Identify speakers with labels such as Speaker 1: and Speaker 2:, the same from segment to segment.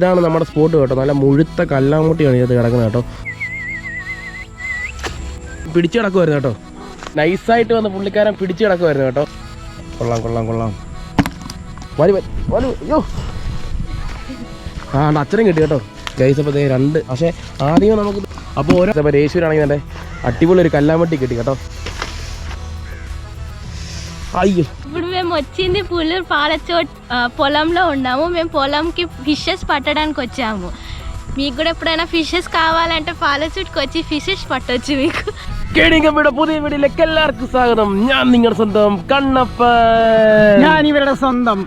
Speaker 1: ഇതാണ് നമ്മുടെ സ്പോട്ട് കേട്ടോ. നല്ല മുഴുത്ത കല്ലാമുട്ടിയാണ് ഇത് കിടക്കുന്നത് കേട്ടോ. പിടിച്ചു കിടക്കുമായിരുന്നു കേട്ടോ. നൈസായിട്ട് വന്ന് പുള്ളിക്കാരൻ പിടിച്ചു കിടക്കുമായിരുന്നു കേട്ടോ. കൊള്ളാം കൊള്ളാം കൊള്ളാം. വലി വലി അയ്യോ. ആ അച്ഛനും കിട്ടി കേട്ടോ. ഗൈസ് ദേ രണ്ട് പക്ഷേ ആദ്യം നമുക്ക് അപ്പോൾ ഓരോ രേശുരാണെങ്കിൽ അടിപൊളി ഒരു കല്ലാമട്ടി കിട്ടി കേട്ടോ. అయ్యో.
Speaker 2: ఇప్పుడు మేము వచ్చింది పుల్లూరు పాలచో పొలంలో ఉన్నాము. మేము పొలంకి ఫిషెస్ పట్టడానికి వచ్చాము. మీకు కూడా ఎప్పుడైనా ఫిషెస్ కావాలంటే పాలచోట్కి వచ్చి ఫిషెస్ పట్టొచ్చు మీకు.
Speaker 1: കേടിങ്ങമ്മയുടെ പുതിയ വീടിലേക്ക് എല്ലാവർക്കും സ്വാഗതം. ഞാൻ നിങ്ങളുടെ സ്വന്തം കണ്ണപ്പ
Speaker 3: ഞാൻ ഇവരുടെ സ്വന്തം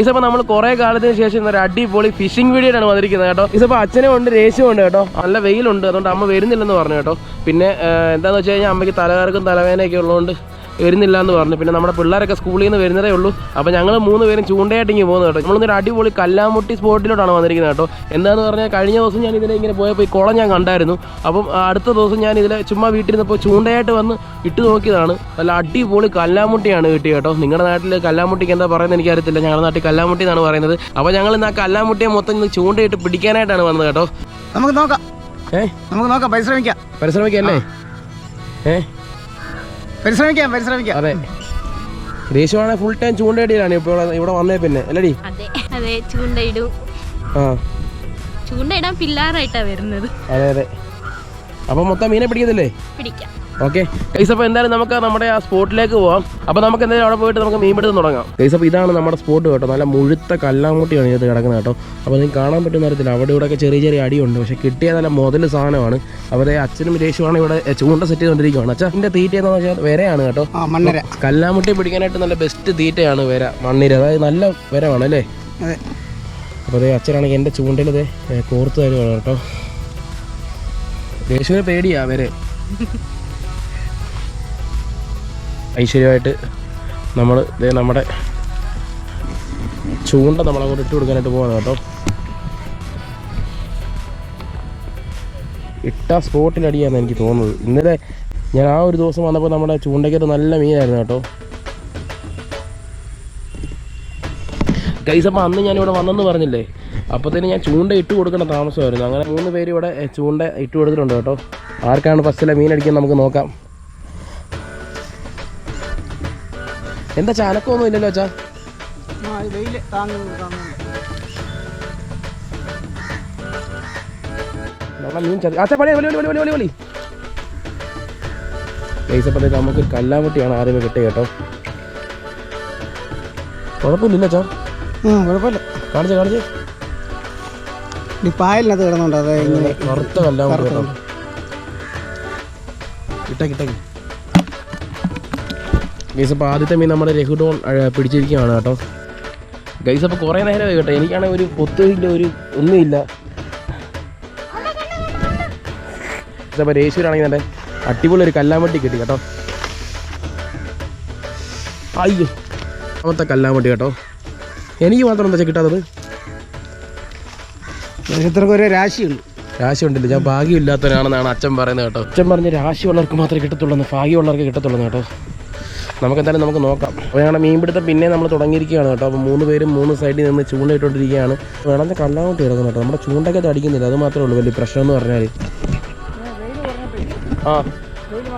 Speaker 1: ഇസപ്പോ നമ്മൾ കുറെ കാലത്തിന് ശേഷം ഒരു അടിപൊളി ഫിഷിംഗ് വീഡിയോ ആണ് വന്നിരിക്കുന്നത് കേട്ടോ. ഇസപ്പോ അച്ഛനും ഉണ്ട് രേശും ഉണ്ട് കേട്ടോ. നല്ല വെയിലുണ്ട് അതുകൊണ്ട് അമ്മ വരുന്നില്ലെന്ന് പറഞ്ഞു കേട്ടോ. പിന്നെ എന്താന്ന് വെച്ച് കഴിഞ്ഞാൽ അമ്മയ്ക്ക് തലകറക്കും തലവേദനയൊക്കെ ഉള്ളതുകൊണ്ട് വരുന്നില്ല എന്ന് പറഞ്ഞു. പിന്നെ നമ്മുടെ പിള്ളേരൊക്കെ സ്കൂളിൽ നിന്ന് വരുന്നതേ ഉള്ളൂ. അപ്പോൾ ഞങ്ങൾ മൂന്ന് പേരും ചൂണ്ടയായിട്ട് ഇങ്ങനെ പോകുന്നത് കേട്ടോ. നമ്മളൊന്നൊരു അടിപൊളി കല്ലാമുട്ടി സ്പോട്ടിലോട്ടാണ് വന്നിരിക്കുന്നത് കേട്ടോ. എന്താന്ന് പറഞ്ഞാൽ കഴിഞ്ഞ ദിവസം ഞാൻ ഇതിലെ ഇങ്ങനെ പോയപ്പോൾ ഈ കുളം ഞാൻ കണ്ടായിരുന്നു. അപ്പം അടുത്ത ദിവസം ഞാൻ ഇതിലെ ചുമ്മാ വീട്ടിൽ നിന്നപ്പോൾ ചൂണ്ടയായിട്ട് വന്ന് ഇട്ട് നോക്കിയതാണ്. നല്ല അടിപൊളി കല്ലാമുട്ടിയാണ് കിട്ടിയത് കേട്ടോ. നിങ്ങളുടെ നാട്ടിൽ കല്ലാമുട്ടിക്ക് എന്താ പറയുന്നത് എനിക്കറിയത്തില്ല. ഞങ്ങളുടെ നാട്ടിൽ കല്ലാമുട്ടി എന്നാണ് പറയുന്നത്. അപ്പോൾ ഞങ്ങൾ ഇന്ന് ആ കല്ലാമുട്ടിയെ മൊത്തം ഇന്ന് ചൂണ്ടയിട്ട് പിടിക്കാനായിട്ടാണ് വന്നത് കേട്ടോ.
Speaker 3: നമുക്ക് നോക്കാം.
Speaker 1: ഏ?
Speaker 3: നമുക്ക് നോക്കാം. പരിശ്രമിക്കാം.
Speaker 1: പരിശ്രമിക്കാം അല്ലേ? ഏ?
Speaker 3: പരിശ്രമിക്കാം പരിശ്രമിക്കാം.
Speaker 1: അതെ. ദേശമാണെങ്കിൽ ഫുൾ ടൈം ചൂണ്ടയിടാണ് ഇപ്പോൾ ഇവിടെ- വന്നേ പിന്നെ. അല്ലടി?
Speaker 2: അതെ അതെ ചൂണ്ടയിടും.
Speaker 1: ആ.
Speaker 2: ചൂണ്ടയിടാൻ പിള്ളേരായിട്ടാണ് വരുന്നത്.
Speaker 1: അതെ അതെ. അപ്പൊ മൊത്തം മീനെ പിടിക്കത്തില്ലേ?
Speaker 2: പിടിക്കാം.
Speaker 1: ഓക്കെ കൈസ് അപ്പോൾ എന്തായാലും നമുക്ക് നമ്മുടെ ആ സ്പോട്ടിലേക്ക് പോവാം. അപ്പോൾ നമുക്ക് എന്തായാലും അവിടെ പോയിട്ട് നമുക്ക് മീൻ പിടുത്തം തുടങ്ങാം. കൈസ് അപ്പോൾ ഇതാണ് നമ്മുടെ സ്പോട്ട് കേട്ടോ. നല്ല മുഴുത്ത കല്ലാമുട്ടിയാണ് ഇതിനകത്ത് കിടക്കുന്നത് കേട്ടോ. അപ്പോൾ നിങ്ങൾക്ക് കാണാൻ പറ്റുന്ന അറിയത്തില്ല അവിടെ ഇവിടെയൊക്കെ ചെറിയ ചെറിയ അടിയുണ്ട്. പക്ഷേ കിട്ടിയ നല്ല മുതൽ സാധനമാണ്. അവരെ അച്ഛനും രേഷുമാണ് ഇവിടെ ചൂണ്ട സെറ്റ് ചെയ്തുകൊണ്ടിരിക്കുകയാണ് അച്ഛൻ ഇതിന്റെ തീറ്റ എന്ന് വെച്ചാൽ വരയാണ് കേട്ടോ.
Speaker 3: മണ്ണര.
Speaker 1: കല്ലാമുട്ടി പിടിക്കാനായിട്ട് നല്ല ബെസ്റ്റ് തീറ്റയാണ് വര. മണ്ണിര അതായത് നല്ല വരമാണ് അല്ലേ?
Speaker 3: അതെ.
Speaker 1: അപ്പോൾ അതേ അച്ഛനാണെങ്കിൽ എന്റെ ചൂണ്ടയിൽ ഇതേ ഏ, കോർത്ത് തരുവാണ് കേട്ടോ. രേഷുവിന് പേടിയാ വരെ. ഐശ്വര്യമായിട്ട് നമ്മൾ ഇതേ നമ്മുടെ ചൂണ്ട നമ്മളങ്ങോട്ട് ഇട്ട് കൊടുക്കാനായിട്ട് പോകുന്നത് കേട്ടോ. ഇട്ട സ്പോട്ടിൽ അടിയാന്ന് എനിക്ക് തോന്നുന്നത്. ഇന്നലെ ഞാൻ ആ ഒരു ദിവസം വന്നപ്പോൾ നമ്മുടെ ചൂണ്ടയ്ക്കകത്ത് നല്ല മീനായിരുന്നു കേട്ടോ. ഗൈസ് അപ്പോൾ അന്ന് ഞാനിവിടെ വന്നെന്ന് പറഞ്ഞില്ലേ? അപ്പോഴത്തേന് ഞാൻ ചൂണ്ട ഇട്ട് കൊടുക്കേണ്ട താമസമായിരുന്നു. അങ്ങനെ മൂന്ന് പേര് ഇവിടെ ചൂണ്ട ഇട്ട് കൊടുത്തിട്ടുണ്ട് കേട്ടോ. ആർക്കാണ് ഫസ്റ്റിലെ മീൻ അടിക്കാൻ നമുക്ക് നോക്കാം. എന്താ ചാനക്കൊന്നും ഇല്ലല്ലോ അച്ഛാ? മീൻ ചതി നമുക്ക് കല്ലാമുട്ടിയാണ് ആദ്യമേ കിട്ടിയ കേട്ടോ. കുഴപ്പമില്ല അച്ഛാ.
Speaker 3: കുഴപ്പമില്ല.
Speaker 1: കാണിച്ചേ കാണിച്ചേ.
Speaker 3: ഈ പായലിനകത്ത് കിടന്നുണ്ട് അതെ ഇങ്ങനെ
Speaker 1: കറുത്ത കല്ലാമുട്ടി കിട്ടാ. ഇട്ടേക്ക്. ഗൈസ് അപ്പോൾ ആദ്യത്തെ മീൻ നമ്മുടെ രഘുഡോൺ പിടിച്ചിരിക്കുകയാണ് കേട്ടോ. ഗൈസ് അപ്പോൾ കുറേ നേരമായി കേട്ടോ. എനിക്കാണെങ്കിൽ ഒരു പൊത്തുമില്ല ഒരു ഒന്നുമില്ല. അപ്പോൾ രേശ്വരാണെങ്കിൽ എന്റെ അടിപൊളി ഒരു കല്ലാമ്പട്ടി കിട്ടി കേട്ടോ. അയ്യോ രണ്ടാമത്തെ കല്ലാമ്പട്ടി കേട്ടോ. എനിക്ക് മാത്രം എന്താ കിട്ടാത്തത്?
Speaker 3: ഓരോരുത്തർക്കും രാശി രാശിയുണ്ട്.
Speaker 1: രാശി ഉണ്ടല്ലോ ഞാൻ ഭാഗ്യമില്ലാത്തവരാണെന്നാണ് അച്ഛൻ പറയുന്നത് കേട്ടോ. അച്ഛൻ പറഞ്ഞ രാശിയുള്ളവർക്ക് മാത്രമേ കിട്ടത്തുള്ളൂ ഭാഗ്യമുള്ളവർക്ക് കിട്ടത്തുള്ളൂ കേട്ടോ. നമുക്ക് എന്തായാലും നമുക്ക് നോക്കാം. അപ്പോൾ ഞങ്ങളുടെ മീൻപിടുത്തം പിന്നെ നമ്മൾ തുടങ്ങിയിരിക്കുകയാണ് കേട്ടോ. അപ്പോൾ മൂന്ന് പേരും മൂന്ന് സൈഡിൽ നിന്ന് ചൂണ്ടയിട്ടോണ്ടിരിക്കുകയാണ്. വേണമെന്ന് കല്ലാമട്ട് കിടക്കുന്നു കേട്ടോ. നമ്മുടെ ചൂണ്ടൊക്കെ അടിക്കുന്നില്ല. അത് മാത്രമേ ഉള്ളൂ വലിയ പ്രശ്നം എന്ന് പറഞ്ഞാൽ. ആ. വെയിൽ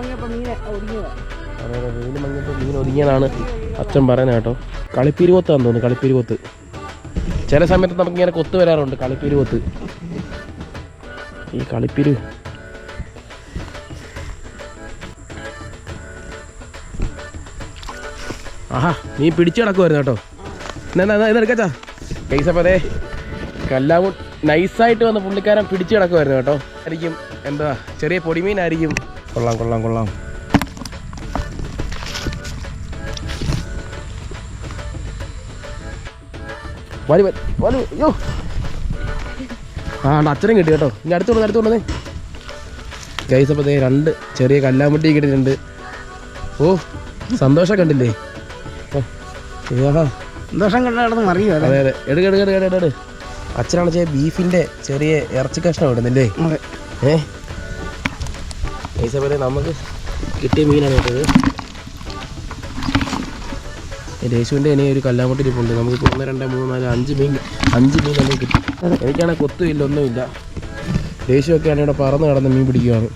Speaker 1: മങ്ങിയപ്പോൾ മീൻ ഒതുങ്ങിയതാണ്. അച്ഛൻ പറയുന്നത് കേട്ടോ. കളിപ്പിരികൊത്താന്ന് തോന്നുന്നു കളിപ്പിരികൊത്ത് ചില സമയത്ത് നമുക്കിങ്ങനെ കൊത്ത് വരാറുണ്ട് കളിപ്പിരികൊത്ത് ഈ കളിപ്പിരു ആഹാ നീ പിടിച്ചു കിടക്കുമായിരുന്നു കേട്ടോ. എന്നാ ഇതെടുക്കാച്ചാ പൈസ അതെ കല്ലാമു നൈസായിട്ട് വന്ന പുള്ളിക്കാരൻ പിടിച്ചു കിടക്കുമായിരുന്നു കേട്ടോ. ആയിരിക്കും എന്താ ചെറിയ പൊടിമീനായിരിക്കും. കൊള്ളാം കൊള്ളാം കൊള്ളാം. വലി വലി അയ്യോ. ആ അച്ഛനും കിട്ടി കേട്ടോ. ഇനി അടുത്തോണ്ട് അടുത്തോണ്ട് ഗൈസ് അപ്പോൾ രണ്ട് ചെറിയ കല്ലാമുട്ടി കിട്ടിയിട്ടുണ്ട്. ഓ സന്തോഷം കണ്ടില്ലേ.
Speaker 3: സന്തോഷം കണ്ട് കിടന്ന് മറിയോ അതെ
Speaker 1: അതെ. എടുക്ക എടുക്ക എടുക്ക എടുക്ക അച്ഛനാണ് ചെയ്യ ബീഫിന്റെ ചെറിയ ഇറച്ചി കഷ്ണം ഇടുന്നില്ലേ ഏ? അപ്പോൾ നമുക്ക് കിട്ടിയ മീനാണ് കേട്ടത്. രേശുവിന്റെ ഇനി ഒരു കല്ലാമട്ടി ഇരിപ്പുണ്ട് നമുക്ക് ഒന്ന് രണ്ട് മൂന്ന് നാല് അഞ്ച് മീൻ അഞ്ച് മീൻ അല്ലെങ്കിൽ കിട്ടും. എനിക്കാണെങ്കിൽ കൊത്തുമില്ല ഒന്നുമില്ല രേശുവൊക്കെ ആണ് ഇവിടെ പറന്ന് കിടന്ന് മീൻ പിടിക്കുകയാണ്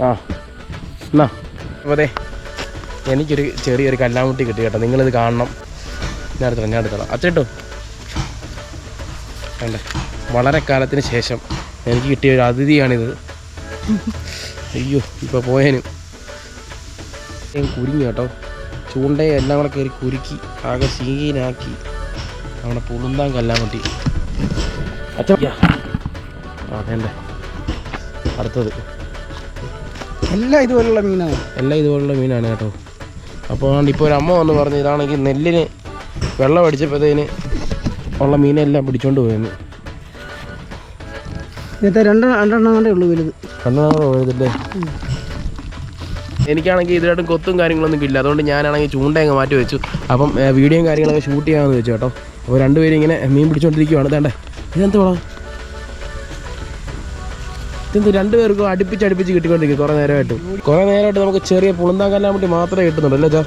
Speaker 1: ആ. എന്നാ. അതെ എനിക്കൊരു ചെറിയൊരു കല്ലാമുട്ടി കിട്ടി കേട്ടോ. നിങ്ങളിത് കാണണം. ഞാൻ എടുത്തോളാം ഞാൻ എടുത്തോളാം. അച്ചേട്ടോ കണ്ടേ? വളരെ കാലത്തിന് ശേഷം എനിക്ക് കിട്ടിയ ഒരു അതിഥിയാണിത്. അയ്യോ ഇപ്പോൾ പോയേനും. ഞാൻ കുരുങ്ങി കേട്ടോ. ചൂണ്ടയെ എല്ലാം കൂടെ കയറി കുരുക്കി ആകെ സീനാക്കി അവിടെ പുളുന്താൻ കല്ലാമുട്ടി. അച്ഛ അടുത്തത്.
Speaker 3: എല്ലാം ഇതുപോലുള്ള മീനാണ്.
Speaker 1: എല്ലാം ഇതുപോലുള്ള മീനാണ് കേട്ടോ. അപ്പോൾ ഇപ്പോൾ ഒരു അമ്മ വന്ന് പറഞ്ഞു ഇതാണെങ്കിൽ നെല്ലിന് വെള്ളം അടിച്ചപ്പോഴത്തേന് ഉള്ള മീനെല്ലാം പിടിച്ചോണ്ട് പോയെന്ന്.
Speaker 3: ഇന്നത്തെ രണ്ട് രണ്ടെണ്ണം കൂടെ ഉള്ളൂ വലുത്.
Speaker 1: കണ്ണാറ പോയതല്ലേ? എനിക്കാണെങ്കിൽ ഇതിലായിട്ടും കൊത്തും കാര്യങ്ങളൊന്നും ഇല്ല. അതുകൊണ്ട് ഞാനാണെങ്കിൽ ചൂണ്ടയങ്ങ് മാറ്റി വെച്ചു. അപ്പം വീഡിയോയും കാര്യങ്ങളൊക്കെ ഷൂട്ട് ചെയ്യാമെന്ന് വെച്ചു കേട്ടോ. അപ്പോൾ രണ്ടുപേരും ഇങ്ങനെ മീൻ പിടിച്ചോണ്ടിരിക്കുവാണ്. തേണ്ടേ ഇതെന്തുവാ? ഇതെന്ത് രണ്ടുപേർക്കും അടുപ്പിച്ച് അടുപ്പിച്ച് കിട്ടിക്കൊണ്ടിരിക്കും കുറേ നേരമായിട്ട്. കുറേ നേരമായിട്ട് നമുക്ക് ചെറിയ പുളുന്താൻ കല്ലാൻ വേണ്ടി മാത്രമേ കിട്ടുന്നുള്ളൂ അല്ലേ ചാ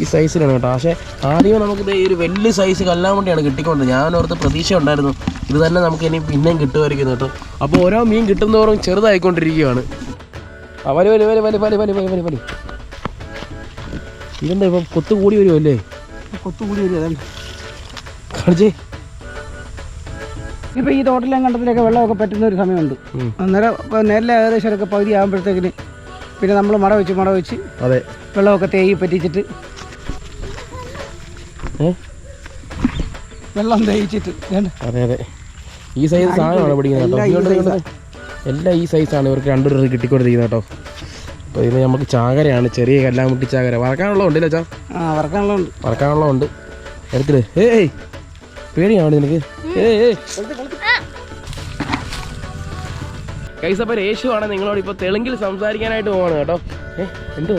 Speaker 1: ഈ സൈസിലാണ് കേട്ടോ. പക്ഷേ ആദ്യം നമുക്ക് ഈ ഒരു വലിയ സൈസ് കല്ലാമണ്ടിയാണ് കിട്ടിക്കൊണ്ട് ഞാൻ ഓർത്ത് പ്രതീക്ഷ ഉണ്ടായിരുന്നു ഇത് തന്നെ നമുക്ക് ഇനി പിന്നെയും കിട്ടുമായിരിക്കും കേട്ടോ. അപ്പോൾ ഓരോ മീൻ കിട്ടുന്നതോറും ചെറുതായിക്കൊണ്ടിരിക്കുകയാണ്. ആ വലി വലി വലി വലി വലി വലി വലി വലി വലി ഇതെന്താ ഇപ്പം കൊത്തുകൂടി വരുമല്ലേ
Speaker 3: കൊത്തുകൂടി വരും അതാണ്
Speaker 1: കാണിച്ചേ
Speaker 3: ഇപ്പോൾ ഈ തോട്ടിലെ കണ്ടത്തിലൊക്കെ വെള്ളമൊക്കെ പറ്റുന്ന ഒരു സമയമുണ്ട്. അന്നേരം നെല്ല് ഏകദേശം ഒക്കെ പകുതി ആകുമ്പോഴത്തേക്കിന് പിന്നെ നമ്മൾ മട വെച്ച് മട വെച്ച്
Speaker 1: അതെ.
Speaker 3: വെള്ളമൊക്കെ തേയി പറ്റിച്ചിട്ട് വെള്ളം തേയിച്ചിട്ട്.
Speaker 1: അതെ അതെ. ഈ സൈസ് സാധനമാണ് പിടിക്കുന്നത്
Speaker 3: എല്ലാം ഈ
Speaker 1: സൈസാണ് ഇവർക്ക് രണ്ടുപേരും കിട്ടിക്കൊണ്ടിരിക്കുന്നത് കേട്ടോ. അപ്പോൾ ഇത് നമുക്ക് ചാകരയാണ്. ചെറിയ കല്ലാമുട്ടി ചാകര. വറക്കാനുള്ള ഉണ്ടല്ലോ ചാ
Speaker 3: വറക്കാനുള്ളതുണ്ട്.
Speaker 1: വറക്കാനുള്ള ഉണ്ട്. എടുത്തിട്ട് ഏയ് പേടിയാണ് നിനക്ക്. ഏയ് ഏയ്. കൈസപ്പ രേഷു ആണ് നിങ്ങളോട് ഇപ്പോൾ തെലുങ്കിൽ സംസാരിക്കാനായിട്ട് പോവാണ് കേട്ടോ ഏ എന്തോ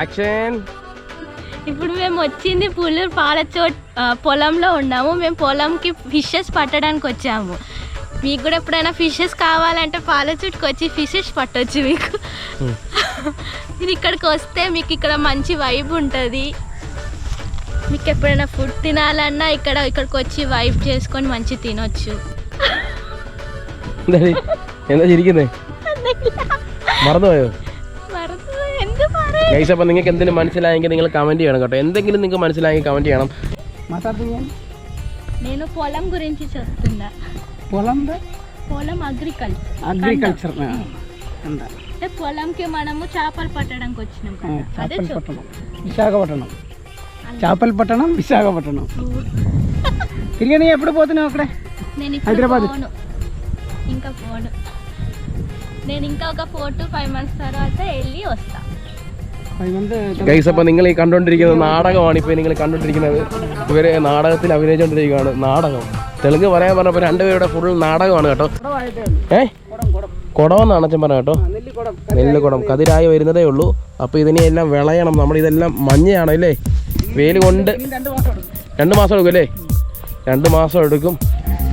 Speaker 1: ఆక్షన్
Speaker 2: ఇప్పుడు మేము వచ్చింది పుల్లూరు పాలచోట్ ఆ, పొలంలో ఉన్నాము మేము పొలంకి ఫిషెస్ పట్టడానికి వచ్చాము మీకు కూడా ఎప్పుడైనా ఫిషెస్ కావాలంటే పాలచోట్కి వచ్చి ఫిషెస్ పట్టొచ్చు మీకు మీరు ఇక్కడికి వస్తే మీకు ఇక్కడ మంచి వైబ్ ఉంటుంది మీకు ఎప్పుడైనా ఫుడ్ తినాలన్నా ఇక్కడ ఇక్కడికి వచ్చి వైబ్ చేసుకొని మంచి తినొచ్చు
Speaker 1: എന്താ എന്താ ചിരിക്കുന്നേ മറന്നുപോയോ
Speaker 2: మరదు ఎందుకు మరి
Speaker 1: ഗൈസ് അപ്പം നിങ്ങൾക്ക് എന്തെങ്കിലും മനസ്സിലായെങ്കിൽ നിങ്ങൾ കമൻറ്റ് ചെയ്യണം കേട്ടോ എന്തെങ്കിലും നിങ്ങൾക്ക് മനസ്സിലായെങ്കിൽ കമൻറ്റ് ചെയ്യണം
Speaker 3: మాట్లాడుతున్నాను
Speaker 2: నేను పొలం గురించి చెప్తున్నా
Speaker 3: పొలం
Speaker 2: పొలం అగ్రికల్చర్
Speaker 3: అగ్రికల్చర్ అంతా
Speaker 2: అంటే పొలంకి మనము చేపలు పట్టడానికి వచ్చినాం కదా అదే చెప్పు
Speaker 3: చేపలపట్నం విశాఖపట్నం చేపలపట్నం విశాఖపట్నం తిరిగి నీ ఎప్పుడు పోతున్నావు అక్కడే
Speaker 2: నేను ఇప్పుడు
Speaker 3: హైదరాబాద్.
Speaker 2: పోను ఇంకా పోను నేను ఇంకా ఒక ఫోర్ టు ఫైవ్ మంత్స్ తర్వాత వెళ్ళి వస్తా
Speaker 3: పది మంది
Speaker 1: ഗൈസ് അപ്പം നിങ്ങൾ ഈ കണ്ടുകൊണ്ടിരിക്കുന്നത് നാടകമാണ് ഇപ്പോൾ നിങ്ങൾ കണ്ടുകൊണ്ടിരിക്കുന്നത് ഇവർ നാടകത്തിൽ അഭിനയിച്ചുകൊണ്ടിരിക്കുകയാണ് നാടകം തെലുങ്ക് പറയാൻ പറഞ്ഞപ്പോൾ രണ്ടുപേരുടെ ഫുൾ നാടകമാണ് കേട്ടോ ഏ കുടമെന്നാണ് അച്ഛൻ പറഞ്ഞത് കേട്ടോ
Speaker 3: നെല്ലിക്കുടം
Speaker 1: നെല്ലുകുടം കതിരായി വരുന്നതേ ഉള്ളൂ അപ്പോൾ ഇതിനെ എല്ലാം വിളയണം നമ്മളിതെല്ലാം മഞ്ഞയാണ് അല്ലേ വെയിൽ കൊണ്ട്
Speaker 3: രണ്ട് മാസം എടുക്കും
Speaker 1: അല്ലേ? രണ്ട് മാസം എടുക്കും.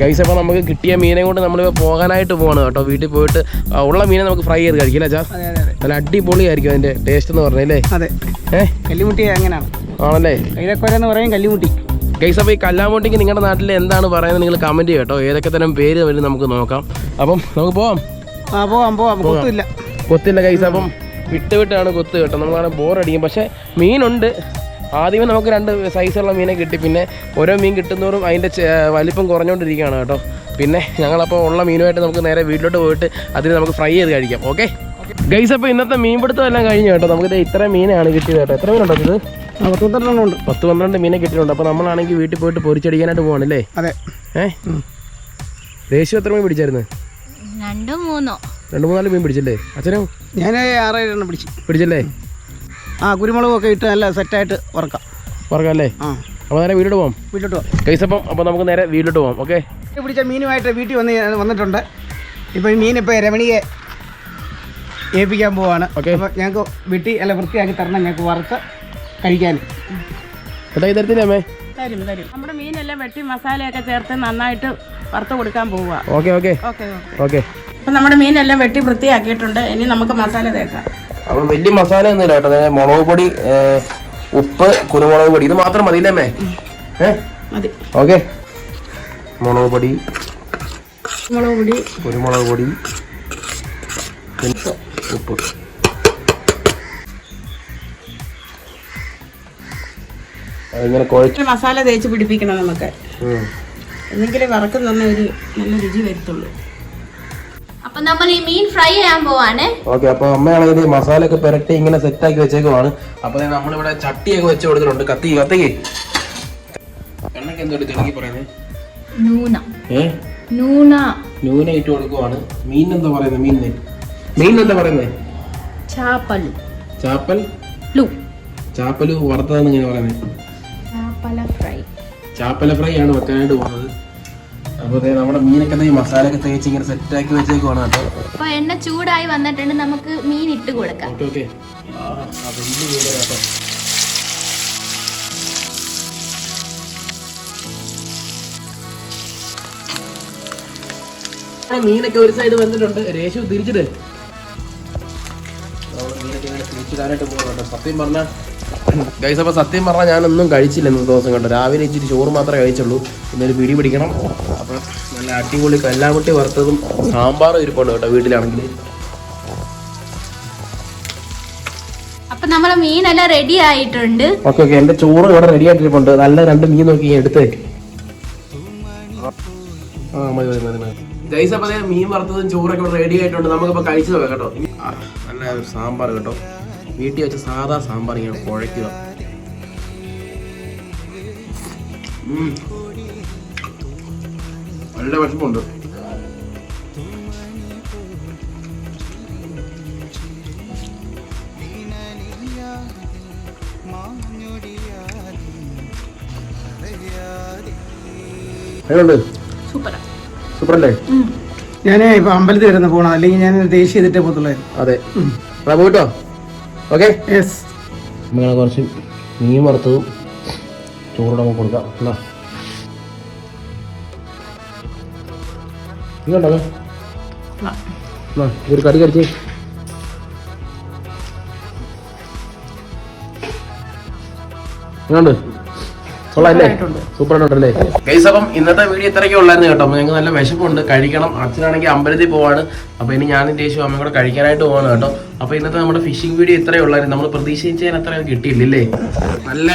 Speaker 1: ഗൈസ് അപ്പോൾ നമുക്ക് കിട്ടിയ മീനെ കൊണ്ട് നമ്മളിപ്പോൾ പോകാനായിട്ട് പോകണം കേട്ടോ. വീട്ടിൽ പോയിട്ട് ഉള്ള മീനെ നമുക്ക് ഫ്രൈ ചെയ്ത് കഴിക്കില്ല ചാ
Speaker 3: അതെ അതെ അതെ.
Speaker 1: നല്ല അടിപൊളിയായിരിക്കും അതിന്റെ ടേസ്റ്റ് എന്ന് പറഞ്ഞല്ലേ
Speaker 3: അതെ. കല്ലിമുട്ടി അങ്ങനെയാണ്
Speaker 1: ആണല്ലേ?
Speaker 3: എന്ന് പറയും കല്ലിമുട്ടി.
Speaker 1: ഗൈസ് അപ്പോൾ ഈ കല്ലാമോട്ടിക്ക് നിങ്ങളുടെ നാട്ടിൽ എന്താണ് പറയുന്നത് നിങ്ങൾ കമന്റ് കേട്ടോ. ഏതൊക്കെ തരം പേര് വരും നമുക്ക് നോക്കാം. അപ്പം നമുക്ക് പോവാം.
Speaker 3: ആ പോവാം പോവാം. കൊത്തില്ല.
Speaker 1: കൊത്തില്ല ഗൈസ് അപ്പം വിട്ട് വിട്ടാണ് കൊത്ത് കേട്ടോ. നമ്മളാണ് ബോറടിക്കും പക്ഷേ മീനുണ്ട്. ആദ്യമേ നമുക്ക് രണ്ട് സൈസുള്ള മീനെ കിട്ടി. പിന്നെ ഓരോ മീൻ കിട്ടുന്നതോറും അതിന്റെ വലിപ്പം കുറഞ്ഞുകൊണ്ടിരിക്കുകയാണ് കേട്ടോ. പിന്നെ ഞങ്ങളപ്പോൾ ഉള്ള മീനുമായിട്ട് നമുക്ക് നേരെ വീട്ടിലോട്ട് പോയിട്ട് അതിന് നമുക്ക് ഫ്രൈ ചെയ്ത് കഴിക്കാം. ഓക്കെ ഗൈസ് അപ്പോൾ ഇന്നത്തെ മീൻപിടുത്തം എല്ലാം കഴിഞ്ഞു കേട്ടോ. നമുക്ക് ദേ ഇത്ര മീനാണ് കിട്ടിയത് കേട്ടോ. എത്ര മീനുണ്ടോ ഇത്?
Speaker 3: ആ പത്തൊന്നെണ്ണം ഉണ്ട്.
Speaker 1: പത്ത് പന്ത്രണ്ട് മീനെ കിട്ടിയിട്ടുണ്ട്. അപ്പോൾ നമ്മളാണെങ്കിൽ വീട്ടിൽ പോയിട്ട് പൊരിച്ചടിക്കാനായിട്ട് പോകണല്ലേ
Speaker 3: അതെ.
Speaker 1: ഏ? ദേശീയ എത്ര മീൻ പിടിച്ചായിരുന്നു?
Speaker 2: രണ്ടോ മൂന്നോ.
Speaker 1: രണ്ട് മൂന്നാൽ മീൻ പിടിച്ചല്ലേ? അച്ഛനോ?
Speaker 3: ഞാൻ ആറേഴെണ്ണം പിടിച്ചു.
Speaker 1: പിടിച്ചല്ലേ?
Speaker 3: ആ കുരുമുളകൊക്കെ ഇട്ട് നല്ല സെറ്റായിട്ട് വറക്കാം.
Speaker 1: പറഞ്ഞല്ലേ
Speaker 3: ആ.
Speaker 1: അപ്പോൾ നേരെ വീട്ടിൽ പോകാം
Speaker 3: വീട്ടിലോട്ട് പോകാം
Speaker 1: കൈസപ്പം അപ്പോൾ നമുക്ക് നേരെ വീട്ടിലോട്ട് പോകാം ഓക്കെ
Speaker 3: പിടിച്ച മീനുമായിട്ട് വീട്ടിൽ വന്ന് വന്നിട്ടുണ്ട്. ഇപ്പോൾ ഈ മീൻ ഇപ്പോൾ രമണിയെ ഏൽപ്പിക്കാൻ പോവാണ്.
Speaker 1: ഓക്കെ
Speaker 3: അപ്പോൾ ഞങ്ങൾക്ക് വെട്ടി അല്ല വൃത്തിയാക്കി തരണം ഞങ്ങൾക്ക് വറുത്ത് കഴിക്കാൻ.
Speaker 1: ഈ തരത്തില്ലേ അമ്മേ?
Speaker 4: തരും തരും. നമ്മുടെ മീനെല്ലാം വെട്ടി മസാലയൊക്കെ ചേർത്ത് നന്നായിട്ട് വറുത്ത് കൊടുക്കാൻ പോവുക
Speaker 1: ഓക്കെ ഓക്കെ
Speaker 4: ഓക്കെ
Speaker 1: ഓക്കെ
Speaker 4: അപ്പം നമ്മുടെ മീനെല്ലാം വെട്ടി വൃത്തിയാക്കിയിട്ടുണ്ട്. ഇനി നമുക്ക് മസാല തേക്കാം.
Speaker 1: അപ്പൊ വലിയ മസാല ഒന്നുമില്ല കേട്ടോ. അതായത് മുളക് പൊടി ഉപ്പ് കുരുമുളക് പൊടി. ഇത് മാത്രം മതി അല്ലേ ഏ? ഓക്കെ. മുളക് പൊടി
Speaker 4: മുളക് പൊടി.
Speaker 1: കുരുമുളക് പൊടി ഉപ്പ്. കുഴച്ച്
Speaker 4: മസാല തേച്ച് പിടിപ്പിക്കണം നമുക്ക്. എന്തെങ്കിലും വറക്കുന്ന ഒരു നല്ല രുചി വരത്തുള്ളൂ.
Speaker 2: നമ്മൾ ഈ മീൻ ഫ്രൈ ചെയ്യാൻ പോവാണ്.
Speaker 1: ഓക്കെ അപ്പൊ അമ്മയാണെങ്കിൽ മസാല ഒക്കെ പുരട്ടി ഇങ്ങനെ സെറ്റ് ആക്കി വെച്ചേക്കുവാണ്. അപ്പൊ നമ്മളിവിടെ ചട്ടിയൊക്കെ വെച്ച് കൊടുത്തിട്ടുണ്ട്. കത്തി കത്തിക്ക്. എണ്ണക്ക് എന്തോ തിളക്കി പറയുന്നത്
Speaker 2: നൂന.
Speaker 1: ഏ?
Speaker 2: നൂന.
Speaker 1: നൂന ഇട്ട് കൊടുക്കുവാണ്. മീൻ എന്താ പറയുന്നത് മീൻ മീൻ എന്താ പറയുന്നത് ചാപ്പൽ
Speaker 2: ലു
Speaker 1: ഇങ്ങനെ പറയുന്നത്
Speaker 2: ചാപ്പല ഫ്രൈ.
Speaker 1: ചാപ്പല ഫ്രൈ ആണ് വെക്കാനായിട്ട് പോകുന്നത് അപ്പോൾ നമ്മുടെ മീനൊക്കെ ഈ മസാലയൊക്കെ തേച്ച് ഇങ്ങനെ സെറ്റ് ആക്കി വെച്ചേക്കുവാണ് കേട്ടോ.
Speaker 2: അപ്പൊ എണ്ണ ചൂടായി വന്നിട്ടുണ്ട് നമുക്ക് മീൻ ഇട്ട് കൊടുക്കാം.
Speaker 1: Okay okay. മീനൊക്കെ ഒരു സൈഡ് വന്നിട്ടുണ്ട്. രേഷു തിരിച്ചിട്ട് മീനൊക്കെ ഇങ്ങനെ തിരിച്ചിടാനായിട്ട് പോകുന്നുണ്ട് സത്യം പറഞ്ഞാൽ ഗൈസ് അപ്പോൾ സത്യം പറഞ്ഞാൽ ഞാനൊന്നും കഴിച്ചില്ല ഇന്നത്തെ ദിവസം കണ്ടു. രാവിലെ ഇച്ചിരി ചോറ് മാത്രമേ കഴിച്ചുള്ളൂ. ഇന്നൊരു പിടി പിടിക്കണം. അപ്പം നല്ല അടിപൊളി കല്ലാമുട്ടി വറുത്തതും സാമ്പാറും ഇരിപ്പുണ്ട് കേട്ടോ വീട്ടിലാണെങ്കിൽ
Speaker 2: അപ്പൊ നമ്മളെ മീനെല്ലാം റെഡി ആയിട്ടുണ്ട്.
Speaker 1: Okay okay. എന്റെ ചോറ് ഇവിടെ റെഡി ആയിട്ടിരിപ്പുണ്ട്. നല്ല രണ്ട് മീൻ നോക്കി എടുത്തേ. ആ മതി മതി മതി മതി. ഗൈസ് അപ്പൊ ദേ മീൻ വറുത്തതും ചോറൊക്കെ റെഡി ആയിട്ടുണ്ട്. നമുക്കിപ്പോ കഴിച്ചു നോക്കാം കേട്ടോ. നല്ല സാമ്പാർ കേട്ടോ. വീട്ടിൽ വെച്ച് സാധാ സാമ്പാർ ഇങ്ങനെ കുഴയ്ക്കുക. നല്ല വിഷമുണ്ട് ഞാനേ
Speaker 4: സൂപ്പറാ.
Speaker 1: സൂപ്പർ അല്ലേ
Speaker 3: ഞാൻ ഇപ്പൊ അമ്പലത്തിൽ വരുന്ന പോണ അല്ലെങ്കിൽ ഞാൻ ദേശീയ ചെയ്തിട്ടേ പോകത്തുള്ളായിരുന്നു.
Speaker 1: അതെ. പോയിട്ടോ. ഓക്കെ
Speaker 3: യെസ്
Speaker 1: നമ്മളെ കുറച്ച് മീൻ വറുത്തതും ചോറോടെ നമുക്ക് കൊടുക്കാം. എന്നാ? ഒരു കടി കടിച്ചേ. ഇങ്ങോട്ട് ഗൈസ് അപ്പം ഇന്നത്തെ വീഡിയോ ഇത്രയൊക്കെ ഉള്ളായിരുന്നു കേട്ടോ. ഞങ്ങൾക്ക് നല്ല വിശപ്പുണ്ട്. കഴിക്കണം. അച്ഛനാണെങ്കിൽ അമ്പലത്തിൽ പോവാണ്. അപ്പൊ ഇനി ഞാനും ദേശവും അമ്മയും കൂടെ കഴിക്കാനായിട്ട് പോവാണ് കേട്ടോ. അപ്പൊ ഇന്നത്തെ നമ്മുടെ ഫിഷിംഗ് വീഡിയോ ഇത്രയേ ഉള്ളായിരുന്നു. നമ്മൾ പ്രതീക്ഷിച്ചതിന് അത്രയും കിട്ടിയില്ലേ നല്ല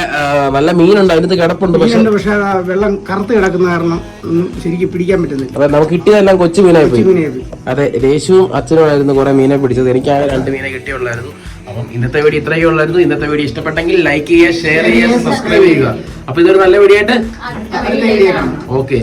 Speaker 1: നല്ല മീനുണ്ട്. അതിനകത്ത് കിടപ്പുണ്ട് പക്ഷെ
Speaker 3: വെള്ളം കറുത്ത് കിടക്കുന്ന കാരണം ഒന്നും ശരിക്കും പിടിക്കാൻ പറ്റുന്നില്ല.
Speaker 1: അതെ നമുക്ക് കിട്ടിയതെല്ലാം കൊച്ചു മീനായി പോയി.
Speaker 3: പോയി.
Speaker 1: അതെ രേശുവും അച്ഛനുമായിരുന്നു കുറെ മീനെ പിടിച്ചത്. ആ രണ്ട് മീനെ കിട്ടിയുള്ളായിരുന്നു. അപ്പം ഇന്നത്തെ വീഡിയോ ഇത്രയേ ഉള്ളായിരുന്നു. ഇന്നത്തെ വീഡിയോ ഇഷ്ടപ്പെട്ടെങ്കിൽ ലൈക്ക് ചെയ്യുക ഷെയർ ചെയ്യുക സബ്സ്ക്രൈബ് ചെയ്യുക. അപ്പൊ ഇതൊരു നല്ല വീഡിയോ ആയിട്ട് ഓക്കെ